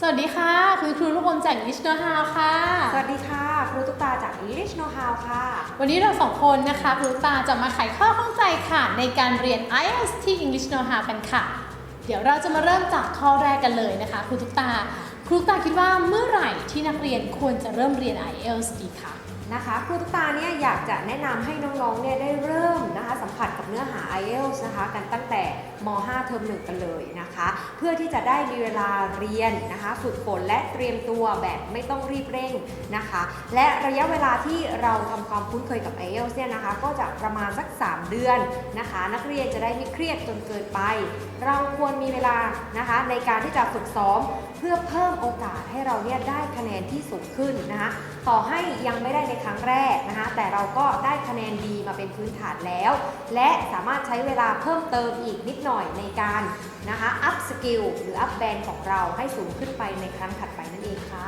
สวัสดีค่ะ คุณครูลูกอมจาก English Know How ค่ะ สวัสดีค่ะ ครูตุ๊กตาจาก English Know How ค่ะ วันนี้เราสองคนนะคะครูตาจะมาไขข้อข้องใจค่ะ ในการเรียน IELTS ที่ English Know How กันค่ะ เดี๋ยวเราจะมาเริ่มจากข้อแรกกันเลยนะคะครูตุ๊กตา ครูตุ๊กตาคิดว่าเมื่อไหร่ที่นักเรียนควรจะเริ่มเรียน IELTS ดีคะนะคะ ครูตุ๊กตาเนี่ยอยากจะแนะนำให้น้องๆเนี่ยได้เริ่มนะคะ เอหา IELTS นะคะกันตั้งแต่ม .5 เทอมหนึ่งกันเลยนะคะ เพื่อที่จะได้มีเวลาเรียนนะคะฝึกฝนและเตรียมตัวแบบไม่ต้องรีบเร่งนะคะ และระยะเวลาที่เราทำความคุ้นเคยกับ IELTS เนี่ยนะคะ ก็จะประมาณสัก 3 เดือนนะคะ นักเรียนจะได้ไม่เครียดจนเกินไป เราควรมีเวลานะคะในการที่จะฝึกซ้อมเพื่อเพิ่มโอกาสให้เราเนี่ยได้คะแนนที่สูงขึ้นนะคะต่อให้ยังไม่ได้ในครั้งแรกนะคะแต่เราก็ได้คะแนนดีมาเป็นพื้นฐานแล้ว และสามารถใช้เวลาเพิ่มเติมอีกนิดหน่อยในการนะคะ up skill หรือ up band ของเราให้สูงขึ้นไปในครั้งถัดไปนั่นเองค่ะ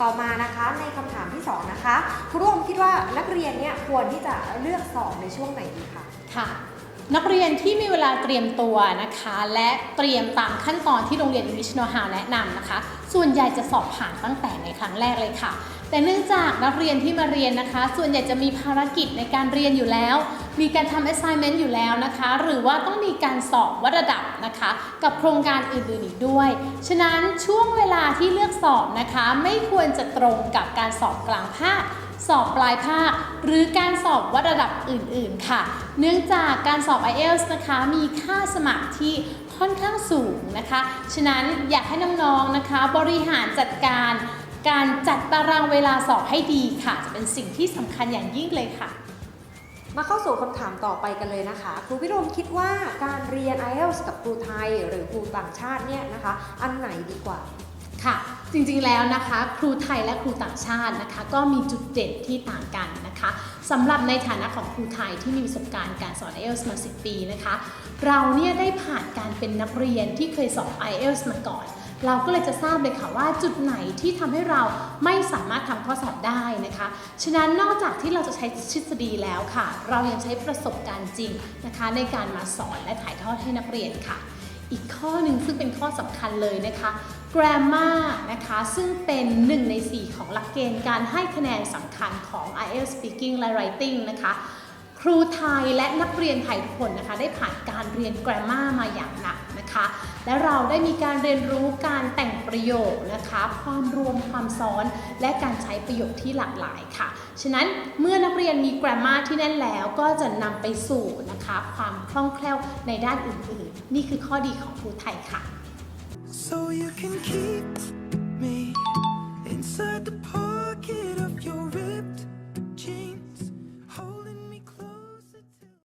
ต่อมานะคะในคำถามที่ 2 นะคะครูร่วมคิดว่านักเรียนเนี่ยควรที่จะเลือกสอบในช่วงไหนดีคะค่ะนักเรียนที่มีเวลาเตรียมตัวนะคะ และเตรียมตามขั้นตอนที่โรงเรียน English Know How แนะนำนะคะ ส่วนใหญ่จะสอบผ่านตั้งแต่ในครั้งแรกเลยค่ะแต่เนื่องจากนักเรียนที่มาเรียนนะคะ ส่วนใหญ่จะมีภารกิจในการเรียนอยู่แล้ว มีการทำ assignment อยู่แล้วนะคะ หรือว่าต้องมีการสอบวัดระดับนะคะ กับโครงการอื่นๆอีกด้วย ฉะนั้นช่วงเวลาที่เลือกสอบนะคะ ไม่ควรจะตรงกับการสอบกลางภาคสอบปลายภาค หรือการสอบวัดระดับอื่นๆ ค่ะ เนื่องจากการสอบ IELTS นะคะ มีค่าสมัครที่ค่อนข้างสูงนะคะ ฉะนั้นอยากให้น้องๆนะคะ บริหารจัดการ การจัดตารางเวลาสอบให้ดีค่ะ จะเป็นสิ่งที่สำคัญอย่างยิ่งเลยค่ะ มาเข้าสู่คำถามต่อไปกันเลยนะคะ ครูพิรมคิดว่าการเรียน IELTS กับครูไทย หรือครูต่างชาติเนี่ยนะคะ อันไหนดีกว่า ค่ะ จริงๆแล้วนะคะ ครูไทยและครูต่างชาตินะคะ ก็มีจุดเด่นที่ต่างกันนะคะสำหรับในฐานะของครูไทยที่มีประสบการณ์การสอน IELTS มา 10 ปีนะคะ เราเนี่ยได้ผ่านการเป็นนักเรียนที่เคยสอบ IELTS มาก่อน เราก็เลยจะทราบเลยค่ะว่าจุดไหนที่ทำให้เราไม่สามารถทำข้อสอบได้นะคะ ฉะนั้นนอกจากที่เราจะใช้ทฤษฎีแล้วค่ะ เรายังใช้ประสบการณ์จริงนะคะ ในการมาสอนและถ่ายทอดให้นักเรียนค่ะ อีกข้อหนึ่งซึ่งเป็นข้อสำคัญเลยนะคะ grammar นะคะ ซึ่งเป็น 1 ใน 4 ของหลักเกณฑ์การให้คะแนนสำคัญของ IELTS Speaking และ Writing นะคะครูไทยและนักเรียนไทยทุกคนนะคะได้ผ่านการเรียน grammar มาอย่างหนักนะคะ และเราได้มีการเรียนรู้การแต่งประโยคนะคะ ความรวมความซ้อนและการใช้ประโยคที่หลากหลายค่ะ ฉะนั้นเมื่อนักเรียนมี grammar ที่แน่นแล้วก็จะนำไปสู่นะคะ ความคล่องแคล่วในด้านอื่นๆ นี่คือข้อดีของครูไทยค่ะ So you can keep me inside the pool.